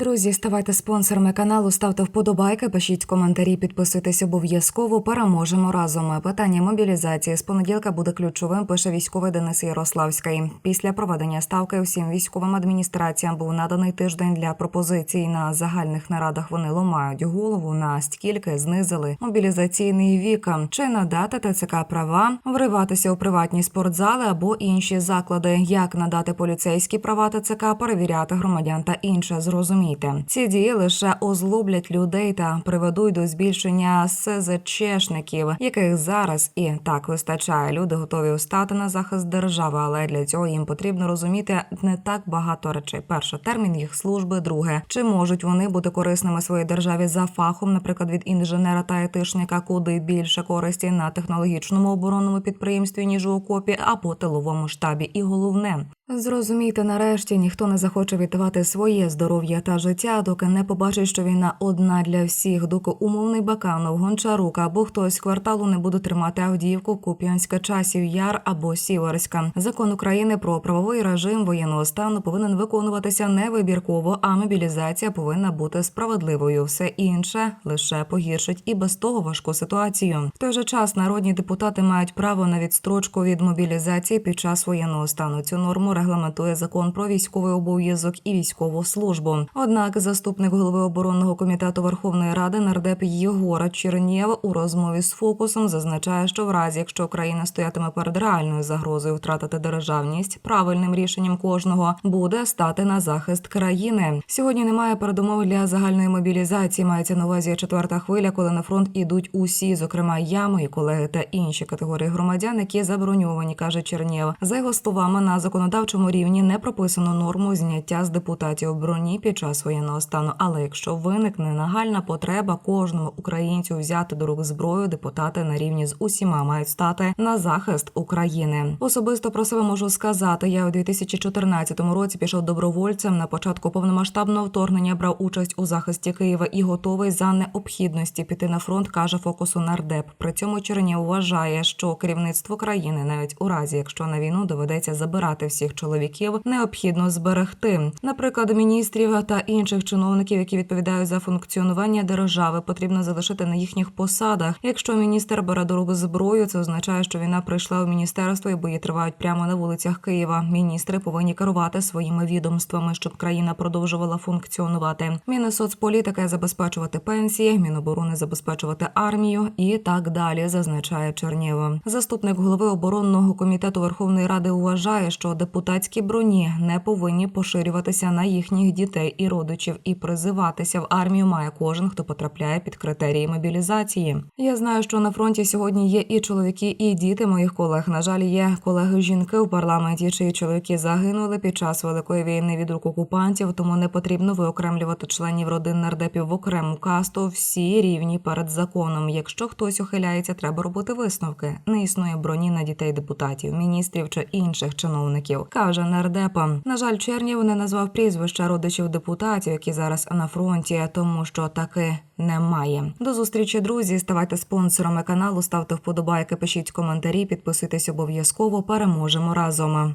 Друзі, ставайте спонсорами каналу, ставте вподобайки, пишіть коментарі, підписуйтесь обов'язково. Переможемо разом. Питання мобілізації з понеділка буде ключовим. Пише військовий Денис Ярославський. Після проведення ставки всім військовим адміністраціям був наданий тиждень для пропозицій. На загальних нарадах вони ломають голову на стільки знизили мобілізаційний вік. Чи надати ТЦК права, вриватися у приватні спортзали або інші заклади, як надати поліцейські права ТЦК, перевіряти громадян та інше. Зрозумійте, ці дії лише озлоблять людей та приведуть до збільшення СЗЧшників, яких зараз і так вистачає. Люди готові стати на захист держави, але для цього їм потрібно розуміти не так багато речей. Перше термін їх служби. Друге, чи можуть вони бути корисними своїй державі за фахом, наприклад, від інженера та етишника, куди більше користі на технологічному оборонному підприємстві ніж у окопі або тиловому штабі. І головне. Зрозумійте, нарешті ніхто не захоче віддавати своє здоров'я та життя, доки не побачить, що війна одна для всіх, доки умовний Баканов, Гончарук або хтось кварталу не буде тримати Авдіївку, Куп'янська, Часів Яр або Сіверська. Закон України про правовий режим воєнного стану повинен виконуватися не вибірково, а мобілізація повинна бути справедливою. Все інше лише погіршить і без того важку ситуацію. В той же час народні депутати мають право на відстрочку від мобілізації під час воєнного стану. Цю норму регламентує закон про військовий обов'язок і військову службу. Однак, заступник голови оборонного комітету Верховної Ради нардеп Єгора Чернєв у розмові з фокусом зазначає, що в разі, якщо Україна стоятиме перед реальною загрозою втратити державність, правильним рішенням кожного буде стати на захист країни. Сьогодні немає передумов для загальної мобілізації. Мається на увазі четверта хвиля, коли на фронт ідуть усі, зокрема я, мої колеги та інші категорії громадян, які заброньовані, каже Чернєв. За його словами, на законодавчому рівні не прописано норму зняття з депутатів броні під час воєнного стану. Але якщо виникне нагальна потреба кожному українцю взяти до рук зброю, депутати на рівні з усіма мають стати на захист України. Особисто про себе можу сказати. Я у 2014 році пішов добровольцем. На початку повномасштабного вторгнення брав участь у захисті Києва і готовий за необхідності піти на фронт, каже фокусу нардеп. При цьому Чернєв вважає, що керівництво країни, навіть у разі, якщо на війну доведеться забирати всіх чоловіків, необхідно зберегти. Наприклад, міністрів та інших чиновників, які відповідають за функціонування держави, потрібно залишити на їхніх посадах. Якщо міністр бере до рук зброю, це означає, що війна прийшла у міністерство і бої тривають прямо на вулицях Києва. Міністри повинні керувати своїми відомствами, щоб країна продовжувала функціонувати. Мінсоцполітика забезпечувати пенсії, міноборони забезпечувати армію і так далі, зазначає Чернєва. Заступник голови оборонного комітету Верховної Ради вважає, що депутатські броні не повинні поширюватися на їхніх дітей і родичів, і призиватися в армію має кожен, хто потрапляє під критерії мобілізації. Я знаю, що на фронті сьогодні є і чоловіки, і діти моїх колег. На жаль, є колеги жінки в парламенті, чиї чоловіки загинули під час великої війни від рук окупантів. Тому не потрібно виокремлювати членів родин нардепів в окрему касту. Всі рівні перед законом. Якщо хтось ухиляється, треба робити висновки. Не існує броні на дітей депутатів, міністрів чи інших чиновників. Каже нардепа. На жаль, Чернів не назвав прізвища родичів депутатів, які зараз на фронті, тому що таки немає. До зустрічі, друзі. Ставайте спонсорами каналу, ставте вподобайки, пишіть коментарі, підписуйтесь обов'язково. Переможемо разом.